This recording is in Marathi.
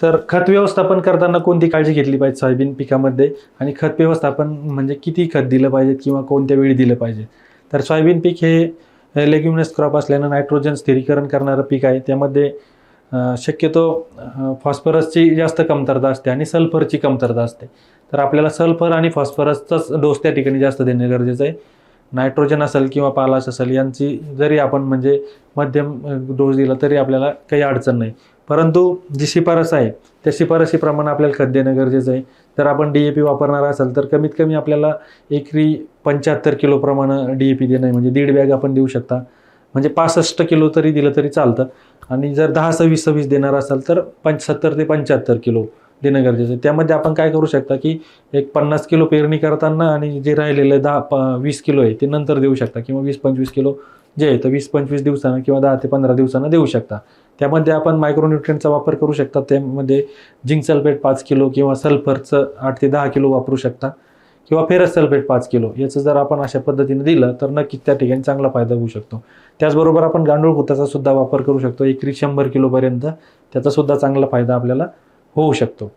तर खत व्यवस्थापन करताना कोणती काळजी घेतली पाहिजे सोयाबीन पिकामध्ये? आणि खत व्यवस्थापन म्हणजे किती खत दिलं पाहिजे किंवा कोणत्या वेळी दिलं पाहिजे? तर सोयाबीन पीक हे लेग्युमिनस क्रॉप असल्यानं नायट्रोजन स्थिरीकरण करणारं पीक आहे. त्यामध्ये शक्यतो फॉस्फरसची जास्त कमतरता असते आणि सल्फरची कमतरता असते. तर आपल्याला सल्फर आणि फॉस्फरसचाच डोस त्या ठिकाणी जास्त देणे गरजेचं आहे. नायट्रोजन असेल किंवा पालाश असेल यांची जरी आपण म्हणजे मध्यम डोस दिला तरी आपल्याला काही अडचण नाही. परंतु जी शिफारस आहे त्या शिफारशीप्रमाणे आपल्याला खत देणं गरजेचं आहे. जर आपण डी ए पी वापरणार असाल तर कमीत कमी आपल्याला एकरी पंच्याहत्तर किलोप्रमाणे डी ए पी देणं आहे. म्हणजे दीड बॅग आपण देऊ शकता. म्हणजे पासष्ट किलो तरी दिलं तरी चालतं. आणि जर दहा सव्वीस सव्वीस देणार असाल तर पंच सत्तर ते पंच्याहत्तर किलो देणं गरजेचं आहे. त्यामध्ये आपण काय करू शकता की एक पन्नास किलो पेरणी करताना आणि जे राहिलेलं दहा प वीस किलो आहे ते नंतर देऊ शकता. किंवा वीस पंचवीस किलो जे आहे तर वीस पंचवीस दिवसानं किंवा दहा ते पंधरा दिवसानं देऊ शकता. त्यामध्ये आपण मायक्रोन्युट्रियनचा वापर करू शकता. त्यामध्ये जिंक सल्फेट पाच किलो किंवा सल्फरचं आठ ते दहा किलो वापरू शकता. किंवा फेरस सल्फेट पाच किलो. याचं जर आपण अशा पद्धतीने दिलं तर नक्कीच त्या ठिकाणी चांगला फायदा होऊ शकतो. त्याचबरोबर आपण गांडूळ खताचा सुद्धा वापर करू शकतो. एकरी शंभर किलोपर्यंत त्याचा सुद्धा चांगला फायदा आपल्याला होऊ शकतो.